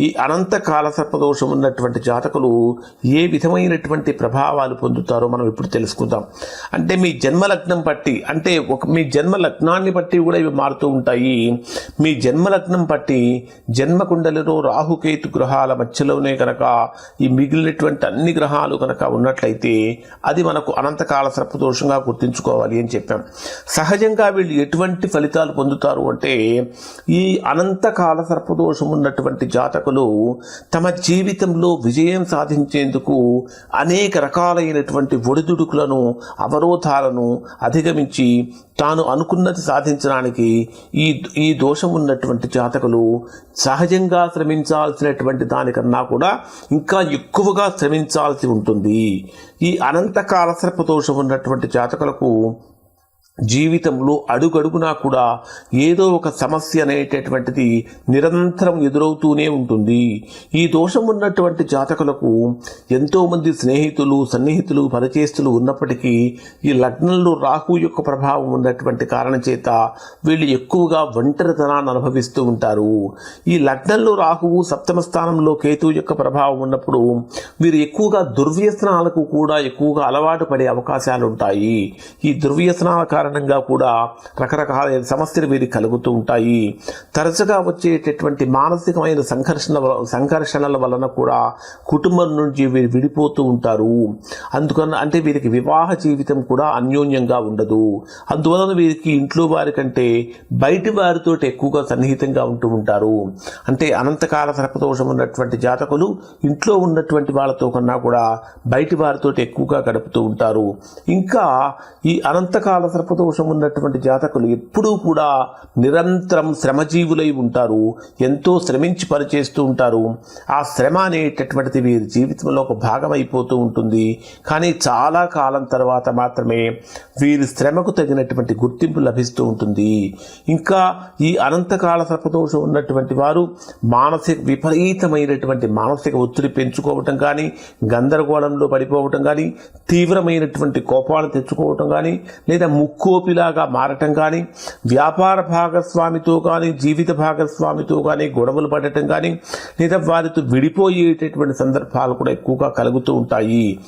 ఈ అనంతకాల సర్పదోషం ఉన్నటువంటి జాతకులు ఏ విధమైనటువంటి ప్రభావాలు పొందుతారో మనం ఇప్పుడు తెలుసుకుందాం. అంటే మీ జన్మలగ్నం బట్టి అంటే ఒక మీ జన్మ లగ్నాన్ని బట్టి కూడా ఇవి మారుతూ ఉంటాయి. మీ జన్మ లగ్నం బట్టి జన్మ కుండలిలో రాహుకేతు గ్రహాల మధ్యలోనే కనుక ఈ మిగిలినటువంటి అన్ని గ్రహాలు కనుక ఉన్నట్లయితే అది మనకు అనంతకాల సర్పదోషంగా గుర్తించుకోవాలి అని చెప్పాం. సహజంగా వీళ్ళు ఎటువంటి ఫలితాలు పొందుతారు అంటే ఈ అనంతకాల సర్పదోషం ఉన్నటువంటి జాతకులు తమ జీవితంలో విజయం సాధించేందుకు అనేక రకాలైనటువంటి ఒడిదుడుకులను అవరోధాలను అధిగమించి తాను అనుకున్నది సాధించడానికి ఈ ఈ దోషం ఉన్నటువంటి జాతకులు సహజంగా శ్రమించాల్సినటువంటి దానికన్నా కూడా ఇంకా ఎక్కువగా శ్రమించాల్సి ఉంటుంది. ఈ అనంతకాల సర్పదోషం ఉన్నటువంటి జాతకులకు జీవితంలో అడుగడుగునా కూడా ఏదో ఒక సమస్య అనేటటువంటిది నిరంతరం ఎదురవుతూనే ఉంటుంది. ఈ దోషం ఉన్నటువంటి జాతకులకు ఎంతోమంది స్నేహితులు సన్నిహితులు పరిచేస్తులు ఉన్నప్పటికీ ఈ లగ్నంలో రాహు యొక్క ప్రభావం ఉన్నటువంటి కారణం చేత వీళ్ళు ఎక్కువగా ఒంటరితనాన్ని అనుభవిస్తూ ఉంటారు. ఈ లగ్నంలో రాహువు సప్తమ స్థానంలో కేతు యొక్క ప్రభావం ఉన్నప్పుడు వీరు ఎక్కువగా దుర్వ్యసనాలకు కూడా ఎక్కువగా అలవాటు పడే అవకాశాలు ఉంటాయి. ఈ దుర్వ్యసనాల కారణంగా కూడా రకరకాల సమస్యలు వీరికి కలుగుతూ ఉంటాయి. తరచుగా వచ్చేటటువంటి మానసికమైన సంఘర్షణ సంఘర్షణల వలన కూడా కుటుంబం నుంచి వీరు విడిపోతూ ఉంటారు. అందుకని అంటే వీరికి వివాహ జీవితం కూడా అన్యోన్యంగా ఉండదు. అందువలన వీరికి ఇంట్లో వారి కంటే బయటి వారితో ఎక్కువగా సన్నిహితంగా ఉంటూ ఉంటారు. అంటే అనంతకాల సర్పదోషం ఉన్నటువంటి జాతకులు ఇంట్లో ఉన్నటువంటి వాళ్ళతో కన్నా కూడా బయటి వారితో ఎక్కువగా గడుపుతూ ఉంటారు. ఇంకా ఈ అనంతకాల సర్పదోషం ఉన్నటువంటి జాతకులు ఎప్పుడూ కూడా నిరంతరం శ్రమజీవులై ఉంటారు. ఎంతో శ్రమించి పనిచేస్తూ ఉంటారు. ఆ శ్రమ అనేటటువంటిది వీరి జీవితంలో ఒక భాగం అయిపోతూ ఉంటుంది. కానీ చాలా కాలం తర్వాత మాత్రమే వీరి శ్రమకు తగినటువంటి గుర్తింపు లభిస్తూ ఉంటుంది. ఇంకా ఈ అనంతకాల సర్పదోషం ఉన్నటువంటి వారు మానసిక విపరీతమైనటువంటి మానసిక ఒత్తిడి పెంచుకోవటం కానీ గందరగోళంలో పడిపోవటం కానీ తీవ్రమైనటువంటి కోపాలు తెచ్చుకోవటం కానీ లేదా ముక్కోపిలాగా మారటం కానీ వ్యాపార భాగస్వామితో కానీ జీవిత భాగస్వామితో కానీ గొడవలు పడటం కానీ లేదా వారితో విడిపోయేటటువంటి సందర్భాలు కూడా ఎక్కువగా కలుగుతూ ఉంటాయి.